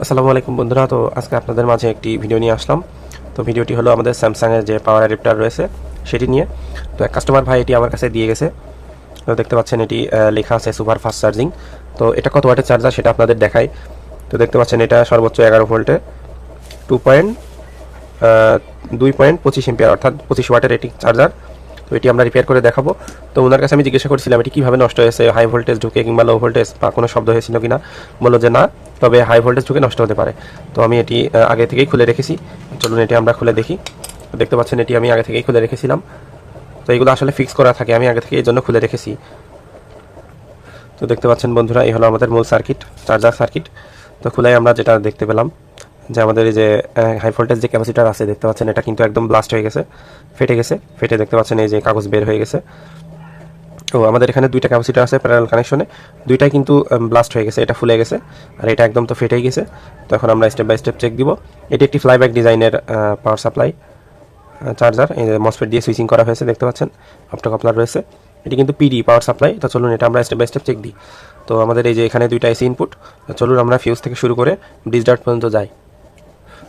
আসসালামু আলাইকুম বন্ধুরা, তো আজকে আপনাদের মাঝে একটি ভিডিও নিয়ে আসলাম। তো ভিডিওটি হলো আমাদের স্যামসাংয়ের যে পাওয়ার অ্যাডাপ্টার রয়েছে, সেটি নিয়ে। তো এক কাস্টমার ভাই এটি আমার কাছে দিয়ে গেছে। তো দেখতে পাচ্ছেন এটি লেখা আছে সুপার ফাস্ট চার্জিং তো এটা কত ওয়াটের চার্জার সেটা আপনাদের দেখাই। তো দেখতে পাচ্ছেন এটা সর্বোচ্চ এগারো ভোল্টে টু পয়েন্ট দুই পয়েন্ট পঁচিশ এম্পিয়ার অর্থাৎ পঁচিশ ওয়াটের এটি চার্জার তো এটি আমরা রিপেয়ার করে দেখাবো। তো ওনার কাছে আমি জিজ্ঞাসা করছিলাম, এটি কীভাবে নষ্ট হয়েছে? হাই ভোল্টেজ ঢুকে কিংবা লো ভোল্টেজ বা কোনো শব্দ হয়েছিল কিনা? বলল যে না তবে হাই ভোল্টেজ ঢুকে নষ্ট হতে পারে। তো আমি এটি আগে থেকেই খুলে রেখেছি। চলুন এটি আমরা খুলে দেখি। দেখতে পাচ্ছেন এটি আমি আগে থেকেই খুলে রেখেছিলাম। তো এগুলো আসলে ফিক্স করা থাকে, আমি আগে থেকে এই জন্য খুলে রেখেছি। তো দেখতে পাচ্ছেন বন্ধুরা, এই হলো আমাদের মূল সার্কিট চার্জার সার্কিট তো খুলাই আমরা যেটা দেখতে পেলাম, যে আমাদের এই যে হাই ভোল্টেজ যে ক্যাপাসিটার আছে, দেখতে পাচ্ছেন এটা কিন্তু একদম ব্লাস্ট হয়ে গেছে, ফেটে গেছে। ফেটে দেখতে পাচ্ছেন এই যে কাগজ বের হয়ে গেছে। তো আমাদের এখানে দুইটা ক্যাপাসিটার আছে প্যারাল কানেকশনে দুইটাই কিন্তু ব্লাস্ট হয়ে গেছে, এটা ফুলে গেছে, আর এটা একদম তো ফেটেই গেছে। তো এখন আমরা স্টেপ বাই স্টেপ চেক দিব। এটি একটি ফ্লাইব্যাক ডিজাইনের পাওয়ার সাপ্লাই চার্জার এই মসফেট দিয়ে সুইচিং করা হয়েছে, দেখতে পাচ্ছেন অপটোকাপলার রয়েছে। এটি কিন্তু পিডি পাওয়ার সাপ্লাই তো চলুন এটা আমরা স্টেপ বাই স্টেপ চেক দিই। তো আমাদের এই যে এখানে দুইটা এসি ইনপুট চলুন আমরা ফিউজ থেকে শুরু করে ব্রিজ ডার্ট পর্যন্ত যাই।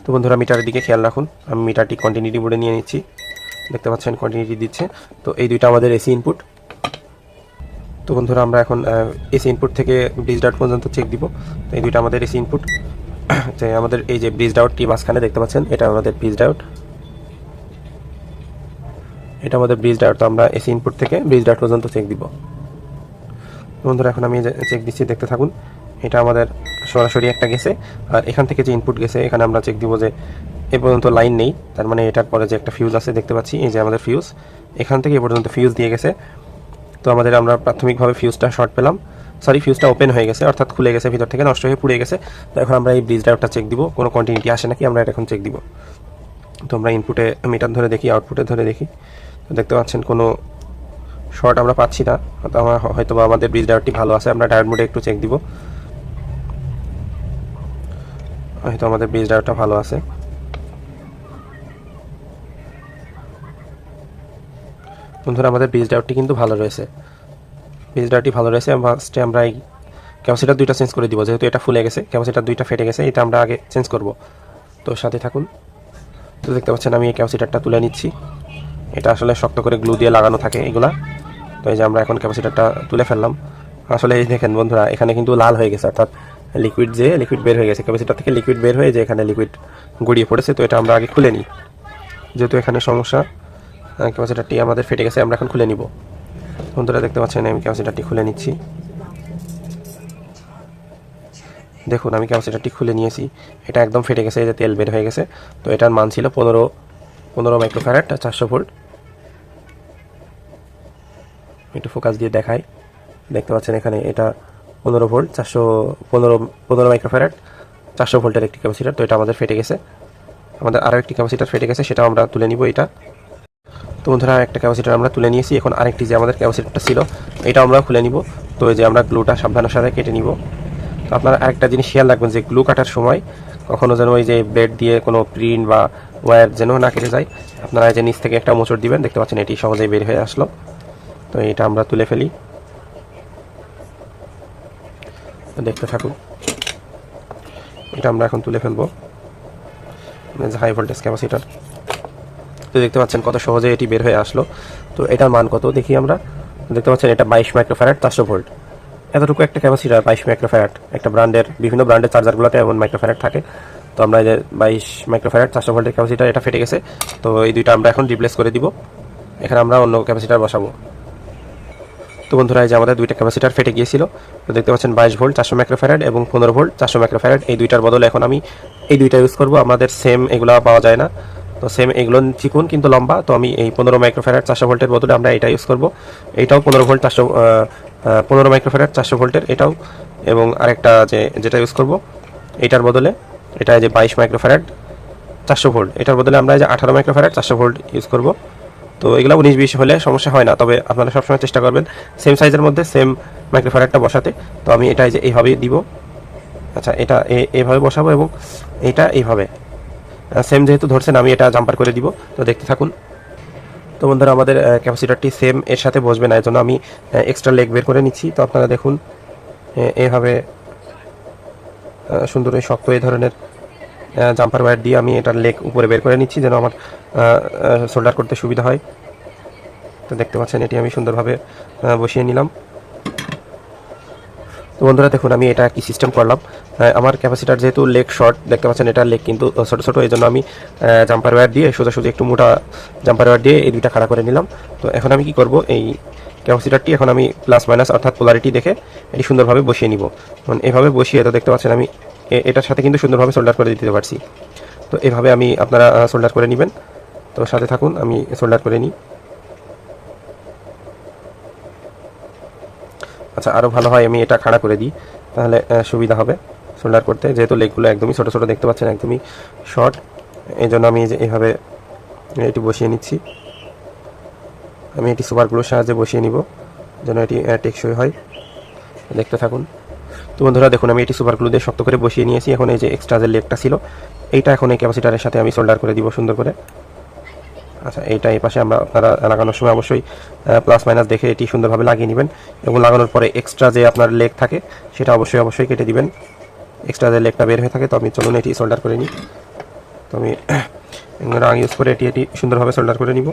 তো বন্ধুরা মিটারের দিকে খেয়াল রাখুন, আমি মিটারটি কন্টিনিউটি বোর্ডে নিয়ে নিচ্ছি। দেখতে পাচ্ছেন কন্টিনিউটি দিচ্ছে। তো এই দুইটা আমাদের এসি ইনপুট তো বন্ধুরা, আমরা এখন এসি ইনপুট থেকে ব্রিজ ডাউট পর্যন্ত চেক দিব। তো এই দুইটা আমাদের এসি ইনপুট যে আমাদের এই যে ব্রিজ ডাউটটি মাঝখানে দেখতে পাচ্ছেন, এটা আমাদের ব্রিজ ডাউট এটা আমাদের ব্রিজ ডাউট তো আমরা এসি ইনপুট থেকে ব্রিজ ডাউট পর্যন্ত চেক দিব। বন্ধুরা, এখন আমি চেক দিচ্ছি, দেখতে থাকুন। এটা আমাদের সরাসরি একটা গেছে, আর এখান থেকে যে ইনপুট গেছে, এখানে আমরা চেক দিব যে এ পর্যন্ত লাইন নেই। তার মানে এটার পরে যে একটা ফিউজ আছে, দেখতে পাচ্ছি, এই যে আমাদের ফিউজ এখান থেকে এ পর্যন্ত ফিউজ দিয়ে গেছে। তো আমাদের আমরা প্রাথমিকভাবে ফিউজটা শর্ট পেলাম। সরি ফিউজটা ওপেন হয়ে গেছে, অর্থাৎ খুলে গেছে, ভিতর থেকে নষ্ট হয়ে পুড়ে গেছে। তো এখন আমরা এই ব্রিজ ড্রাইভটা চেক দিব, কোনো কন্টিনিউটি আসে নাকি, আমরা এটা এখন চেক দিব। তো আমরা ইনপুটে মিটার ধরে দেখি আউটপুটে ধরে দেখি। তো দেখতে পাচ্ছেন কোনো শর্ট আমরা পাচ্ছি না তো আমার হয়তো আমাদের ব্রিজ ড্রাইভটি ভালো আছে, আমরা ডায়োড মোডে একটু চেক দিব। হয়তো আমাদের ব্রিজ ড্রাইভটা ভালো আছে। বন্ধুরা, আমাদের ব্রিজ ডাউটটি কিন্তু ভালো রয়েছে। ব্রিজ ডাউটটি ভালো রয়েছে ফার্স্টে আমরা এই ক্যাপাসিটার দুইটা চেঞ্জ করে দিব। যেহেতু এটা ফুলে গেছে ক্যাপাসিটার দুইটা ফেটে গেছে, এটা আমরা আগে চেঞ্জ করব। তো সাথে থাকুন। তো দেখতে পাচ্ছেন, আমি এই ক্যাপাসিটারটা তুলে নিচ্ছি। এটা আসলে শক্ত করে গ্লু দিয়ে লাগানো থাকে এগুলা। তো এই যে আমরা এখন ক্যাপাসিটারটা তুলে ফেললাম। আসলে এই দেখেন বন্ধুরা, এখানে কিন্তু লাল হয়ে গেছে, অর্থাৎ লিকুইড যে লিকুইড বের হয়ে গেছে। ক্যাপাসিটার থেকে লিকুইড বের হয়ে যে এখানে লিকুইড গড়িয়ে পড়েছে, তো এটা আমরা আগে খুলে নিই। যেহেতু এখানে সমস্যা ক্যাপাসিটারটি আমাদের ফেটে গেছে, আমরা এখন খুলে নিব। বন্ধুরা, দেখতে পাচ্ছেন, আমি ক্যাপাসিটারটি খুলে নিচ্ছি। দেখুন, আমি ক্যাপাসিটারটি খুলে নিয়েছি। এটা একদম ফেটে গেছে, এই যে তেল বের হয়ে গেছে। তো এটার মান ছিল পনেরো পনেরো মাইক্রোফ্যারাট চারশো ভোল্ট। একটু ফোকাস দিয়ে দেখাই। দেখতে পাচ্ছেন এখানে এটা পনেরো ভোল্ট, চারশো, পনেরো পনেরো মাইক্রোফ্যারাট চারশো ভোল্টের একটি ক্যাপাসিটার। তো এটা আমাদের ফেটে গেছে। আমাদের আরও একটি ক্যাপাসিটার ফেটে গেছে, সেটাও আমরা তুলে নিব এটা। তো বন্ধুরা, একটা ক্যাপাসিটার আমরা তুলে নিয়েছি। এখন আরেকটি যে আমাদের ক্যাপাসিটারটা ছিল, এটা আমরা খুলে নিব। তো এই যে আমরা গ্লুটা সাবধানের সাথে কেটে নিব। তো আপনারা আরেকটা জিনিস খেয়াল রাখবেন যে গ্লু কাটার সময় কখনো যেন ওই যে ব্লেড দিয়ে কোনো প্রিন্ট বা ওয়্যার যেন না কেটে যায়। আপনারা এই যে নিচ থেকে একটা মোচড় দিবেন, দেখতে পাচ্ছেন এটি সহজেই বের হয়ে আসলো। তো এটা আমরা তুলে ফেলি। দেখতে থাকুন। এটা আমরা এখন তুলে ফেলব। হাই ভোল্টেজ ক্যাপাসিটার তো দেখতে পাচ্ছেন কত সহজে এটি বের হয়ে আসলো। তো এটার মান কত দেখি আমরা। দেখতে পাচ্ছেন এটা বাইশ মাইক্রোফ্যারাট চারশো ভোল্ট। এতটুকু একটা ক্যাপাসিটার বাইশ মাইক্রোফ্যারাট একটা ব্র্যান্ডের বিভিন্ন ব্র্যান্ডের চার্জারগুলোতে এমন মাইক্রোফ্যারাট থাকে। তো আমরা এই যে বাইশ মাইক্রোফ্যারাট চারশো ভোল্টের ক্যাপাসিটার এটা ফেটে গেছে। তো এই দুইটা আমরা এখন রিপ্লেস করে দিব। এখানে আমরা অন্য ক্যাপাসিটার বসাবো। তো বন্ধুরা, এই যে আমাদের দুইটা ক্যাপাসিটার ফেটে গিয়েছিল। তো দেখতে পাচ্ছেন বাইশ ভোল্ট, চারশো মাইক্রোফ্যারাড এবং পনেরো ভোল্ট, চারশো মাইক্রোফ্যারাড। এই দুইটার বদলে এখন আমি এই দুইটা ইউজ করব। আমাদের সেম এগুলো পাওয়া যায় না। তো সেম এগুলো চিকুন কিন্তু লম্বা, তো আমি এই পনেরো মাইক্রোফ্যারাড চারশো ভোল্টের বদলে আমরা এটা ইউজ করব। এইটাও পনেরো ভোল্ট চারশো পনেরো মাইক্রোফ্যারাড চারশো ভোল্টের এটাও। এবং আরেকটা যে, যেটা ইউজ করব, এটার বদলে এটা যে বাইশ মাইক্রোফ্যারাড চারশো ভোল্ট এটার বদলে আমরা যে আঠারো মাইক্রোফ্যারাড চারশো ভোল্ট ইউজ করব। তো এগুলো উনিশ বিশ হলে সমস্যা হয় না, তবে আপনারা সবসময় চেষ্টা করবেন সেম সাইজের মধ্যে সেম মাইক্রোফ্যারাডটা বসাতে। তো আমি এটা যে এইভাবে দিব। আচ্ছা এটা এ- এইভাবে বসাবো এবং এটা এইভাবে সেম যেহেতু ধরছেন, আমি এটা জাম্পার করে দিব। তো দেখতে থাকুন। তো বন্ধুরা, আমাদের ক্যাপাসিটারটি সেম এর সাথে বসবে না এর জন্য আমি এক্সট্রা লেগ বের করে নিচ্ছি। তো আপনারা দেখুন এভাবে সুন্দর এই শক্ত এই ধরনের জাম্পার ওয়্যার দিয়ে আমি এটার লেগ উপরে বের করে নিচ্ছি, যেন আমার সোল্ডার করতে সুবিধা হয়। তো দেখতে পাচ্ছেন, এটি আমি সুন্দরভাবে বসিয়ে নিলাম। তো বন্ধুরা দেখুন, আমি এটা কি সিস্টেম করলাম? আমার ক্যাপাসিটার যেহেতু লেগ শর্ট দেখতে পাচ্ছেন এটা লেগ কিন্তু ছোটো ছোটো এই জন্য আমি জাম্পার ওয়্যার দিয়ে সোজাসুজি একটু মোটা জাম্পার ওয়্যার দিয়ে এই দুইটা খাড়া করে নিলাম। তো এখন আমি কি করব? এই ক্যাপাসিটারটি এখন আমি প্লাস মাইনাস অর্থাৎ পোলারিটি দেখে এটি সুন্দরভাবে বসিয়ে নিব। মানে এভাবে বসিয়ে, তো দেখতে পাচ্ছেন আমি এটার সাথে কিন্তু সুন্দরভাবে সোল্ডার করে দিতে পারছি। তো এভাবে আমি আপনারা সোল্ডার করে নেবেন। তো সাথে থাকুন, আমি সোল্ডার করে নিই। আচ্ছা আরও ভালো হয়, আমি এটা খাড়া করে দিই, তাহলে সুবিধা হবে সোল্ডার করতে। যেহেতু লেগগুলো একদমই ছোটো ছোটো দেখতে পাচ্ছেন, একদমই শর্ট এই জন্য আমি যে এইভাবে এটি বসিয়ে নিচ্ছি। আমি এটি সুপারগুলোর সাহায্যে বসিয়ে নিব, যেন এটি টেকসই হয়। দেখতে থাকুন। তো বন্ধুরা, দেখুন, আমি এটি সুপারগুলো দিয়ে শক্ত করে বসিয়ে নিয়েছি। এখন এই যে এক্সট্রা যে লেগটা ছিল, এইটা এখন এই ক্যাপাসিটারের সাথে আমি সোল্ডার করে দিব সুন্দর করে। আচ্ছা এইটা এই পাশে আমরা আপনারা লাগানোর সময় অবশ্যই প্লাস মাইনাস দেখে এটি সুন্দরভাবে লাগিয়ে নেবেন এবং লাগানোর পরে এক্সট্রা যে আপনার লেগ থাকে, সেটা অবশ্যই অবশ্যই কেটে দিবেন। এক্সট্রা যে লেগটা বের হয়ে থাকে, তো আমি চলুন এটি সোল্ডার করে নিই। তো আমি রাং ইউজ করে এটি এটি সুন্দরভাবে সোল্ডার করে নিব।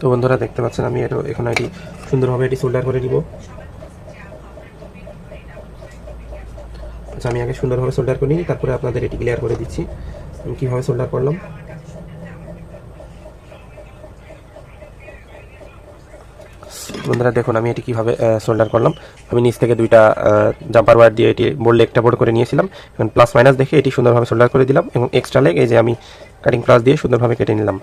তো বন্ধুরা, দেখতে পাচ্ছেন আমি এটা এখন এটি সুন্দরভাবে এটি সোল্ডার করে নিব। আচ্ছা আমি আগে সুন্দরভাবে সোল্ডার করে নিই, তারপরে আপনাদের এটি ক্লিয়ার করে দিচ্ছি। আমি কীভাবে সোল্ডার করলাম? বন্ধুরা, দেখুন, আমি এটি কীভাবে সোল্ডার করলাম। আমি নিচ থেকে দুইটা জাম্পার ওয়ার দিয়ে এটি বোর্ড লেগটা বোর্ড করে নিয়েছিলাম। এখন প্লাস মাইনাস দেখে এটি সুন্দরভাবে সোল্ডার করে দিলাম এবং এক্সট্রা লেগ এই যে আমি কাটিং প্লাস দিয়ে সুন্দরভাবে কেটে নিলাম।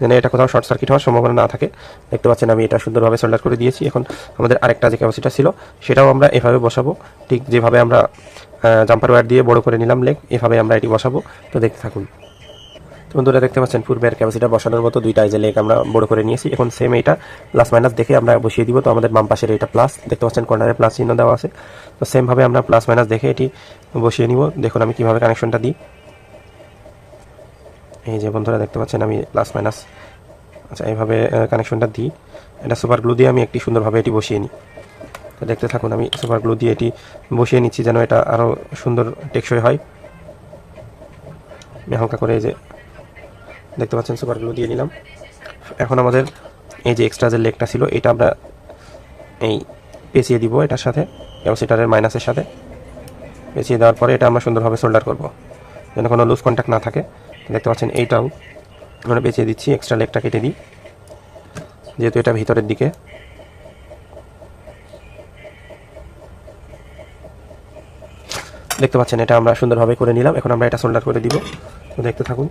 যেন এটা কোথাও শর্ট সার্কিট হওয়ার সম্ভাবনা না থাকে। দেখতে পাচ্ছেন, আমি এটা সুন্দরভাবে সোল্ডার করে দিয়েছি। এখন আমাদের আরেকটা যে ক্যাপাসিটার ছিল, সেটাও আমরা এভাবে বসাবো। ঠিক যেভাবে আমরা জাম্পার ওয়্যার দিয়ে বড় করে নিলাম লেগ এভাবে আমরা এটি বসাবো। তো দেখতে থাকুন। তো বন্ধুরা দেখতে পাচ্ছেন পূর্বের ক্যাপাসিটার বসানোর মতো দুইটা যে লেগ আমরা বড় করে নিয়েছি। এখন সেম এটা প্লাস মাইনাস দেখে আমরা বসিয়ে দিব। তো আমাদের বাম পাশের এটা প্লাস দেখতে পাচ্ছেন কর্নারে প্লাস চিহ্ন দেওয়া আছে। তো সেমভাবে আমরা প্লাস মাইনাস দেখে এটি বসিয়ে নিব। দেখুন আমি কীভাবে কানেকশনটা দিই। এই যে বন্ধুরা দেখতে পাচ্ছেন, আমি প্লাস মাইনাস আচ্ছা এইভাবে কানেকশনটা দিই। এটা সুপার গ্লু দিয়ে আমি একটি সুন্দরভাবে এটি বসিয়ে নিই। তো দেখতে থাকুন, আমি সুপার গ্লু দিয়ে এটি বসিয়ে নিচ্ছি যেন এটা আরও সুন্দর টেকসই হয়। আমি হালকা করে এই যে দেখতে পাচ্ছেন সুপার গ্লু দিয়ে নিলাম। এখন আমাদের এই যে এক্সট্রা যে লেগটা ছিল, এটা আমরা এই পেঁচিয়ে দিব এটার সাথে, এবং ক্যাপাসিটারের মাইনাসের সাথে। পেঁচিয়ে দেওয়ার পরে এটা আমরা সুন্দরভাবে সোল্ডার করব, যেন কোনো লুজ কন্ট্যাক্ট না থাকে। দেখতে পাচ্ছেন, এইটাও আমরা পেঁচিয়ে দিচ্ছি এক্সট্রা লেগটা কেটে দিই। যেহেতু এটা ভিতরের দিকে দেখতে পাচ্ছেন, এটা আমরা সুন্দরভাবে করে নিলাম। এখন আমরা এটা সোল্ডার করে দিব। তো দেখতে থাকুন।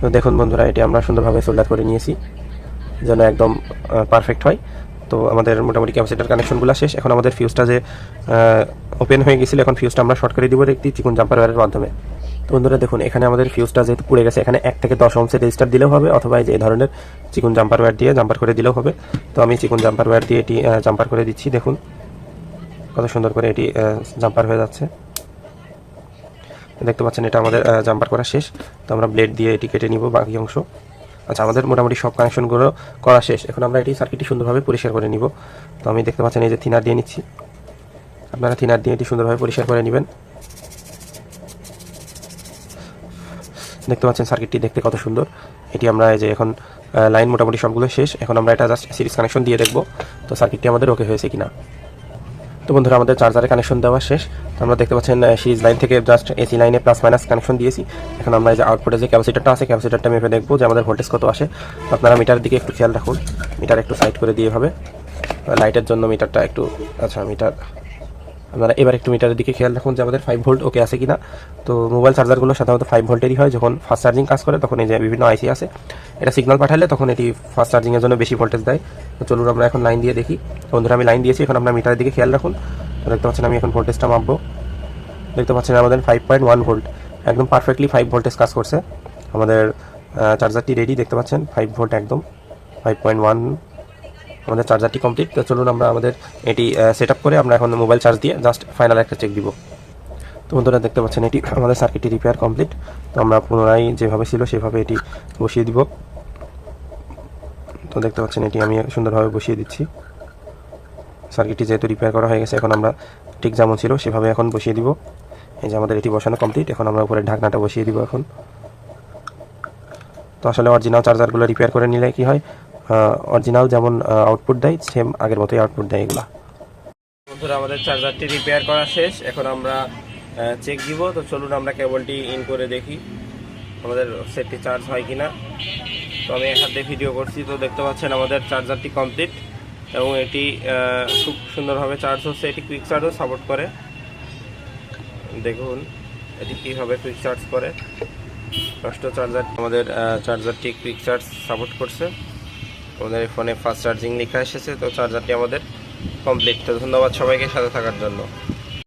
তো দেখুন বন্ধুরা, এটি আমরা সুন্দরভাবে সোল্ডার করে নিয়েছি, যেন একদম পারফেক্ট হয়। তো আমাদের মোটামুটি ক্যাপাসিটার কানেকশনগুলো শেষ। এখন আমাদের ফিউজটা যে ওপেন হয়ে গেছিল, এখন ফিউজটা আমরা শর্ট করে দিব দেখতে, চিকুন জাম্পার ওয়ারের মাধ্যমে। তো বন্ধুরা দেখুন, এখানে আমাদের ফিউজটা যেহেতু পুড়ে গেছে, এখানে এক থেকে দশ অংশে রেজিস্টার দিলেও হবে, অথবা যে ধরনের চিকুন জাম্পার ওয়্যার দিয়ে জাম্পার করে দিলেও হবে। তো আমি চিকুন জাম্পার ওয়্যার দিয়ে এটি জাম্পার করে দিচ্ছি, দেখুন। কত সুন্দর করে এটি জাম্পার হয়ে যাচ্ছে। দেখতে পাচ্ছেন, এটা আমাদের জাম্পার করা শেষ। তো আমরা ব্লেড দিয়ে এটি কেটে নিব বাকি অংশ। আচ্ছা আমাদের মোটামুটি সব কানেকশনগুলো করা শেষ। এখন আমরা এটি সার্কিটটি সুন্দরভাবে পরিষ্কার করে নিব। তো আমি দেখতে পাচ্ছেন, এই যে থিনার দিয়ে নিচ্ছি। আপনারা থিনার দিয়ে এটি সুন্দরভাবে পরিষ্কার করে নেবেন। দেখতে পাচ্ছেন সার্কিটটি দেখতে কত সুন্দর। এটি আমরা এই যে এখন লাইন মোটামুটি সবগুলো শেষ। এখন আমরা এটা জাস্ট সিরিজ কানেকশন দিয়ে দেখব তো সার্কিটটি আমাদের ওকে হয়েছে কিনা। তো বন্ধুরা, আমাদের চার্জারে কানেকশন দেওয়া শেষ। তো আমরা দেখতে পাচ্ছেন সিরিজ লাইন থেকে জাস্ট এসি লাইনে প্লাস মাইনাস কানেকশন দিয়েছি। এখন আমরা যে আউটপুটে যে ক্যাপাসিটারটা আছে ক্যাপাসিটারটা মেপে দেখব যে আমাদের ভোল্টেজ কত আসে। আপনারা মিটার দিকে একটু খেয়াল রাখুন। মিটার একটু সাইড করে দিয়ে হবে লাইটের জন্য মিটারটা একটু আচ্ছা মিটার আপনারা এবার একটু মিটারের দিকে খেয়াল রাখুন যে আমাদের ফাইভ ভোল্ট ওকে আছে কিনা। তো মোবাইল চার্জারগুলো সাধারণত ফাইভ ভোল্টেরই হয়, যখন ফাস্ট চার্জিং কাজ করে, তখন এই যে বিভিন্ন আইসি আছে। এটা সিগন্যাল পাঠালে তখন এটি ফাস্ট চার্জিংয়ের জন্য বেশি ভোল্টেজ দেয়। তো চলুন আমরা এখন লাইন দিয়ে দেখি। বন্ধুরা, আমি লাইন দিয়েছি, এখন আপনার মিটারের দিকে খেয়াল রাখুন। দেখতে পাচ্ছেন আমি এখন ভোল্টেজটা মাপবো। দেখতে পাচ্ছেন আমাদের ফাইভ পয়েন্ট ওয়ান ভোল্ট একদম পারফেক্টলি ফাইভ ভোল্টেজ কাজ করছে। আমাদের চার্জারটি রেডি দেখতে পাচ্ছেন? ফাইভ ভোল্ট একদম ফাইভ পয়েন্ট ওয়ান আমাদের চার্জারটি কমপ্লিট তো চলুন আমরা আমাদের এটি সেট করে আমরা এখন মোবাইল চার্জ দিয়ে জাস্ট ফাইনাল একটা চেক দিব। তো বন্ধুরা দেখতে পাচ্ছেন এটি আমাদের সার্কিটটি রিপেয়ার কমপ্লিট তো আমরা পুনরায় যেভাবে ছিল সেভাবে এটি বসিয়ে দিব। তো দেখতে পাচ্ছেন এটি আমি সুন্দরভাবে বসিয়ে দিচ্ছি। সার্কিটটি যেহেতু রিপেয়ার করা হয়ে গেছে, এখন আমরা ঠিক যেমন ছিল সেভাবে এখন বসিয়ে দিব। এই যে আমাদের এটি বসানো কমপ্লিট এখন আমরা উপরে ঢাকনাটা বসিয়ে দিব এখন। তো আসলে অরিজিনাল চার্জারগুলো রিপেয়ার করে নিলে কি হয়? অরিজিনাল যেমন আউটপুট দেয় সেম আগের মতোই আউটপুট দেয় এগুলা। বন্ধুরা, আমাদের চার্জারটি রিপেয়ার করা শেষ। এখন আমরা চেক দিব। তো চলুন আমরা কেবলটি ইন করে দেখি, আমাদের সেটটি চার্জ হয় কিনা। তো আমি এক হাতে ভিডিও করছি। তো দেখতে পাচ্ছেন আমাদের চার্জারটি কমপ্লিট এবং এটি খুব সুন্দরভাবে চার্জ হচ্ছে। এটি কুইক চার্জও সাপোর্ট করে। দেখুন, এটি কীভাবে কুইক চার্জ করে। নষ্ট চার্জার আমাদের চার্জারটি কুইক চার্জ সাপোর্ট করছে। আমাদের ফোনে ফাস্ট চার্জিং লেখা এসেছে, তো চার্জারটি আমাদের কমপ্লিট তো ধন্যবাদ সবাইকে সাথে থাকার জন্য।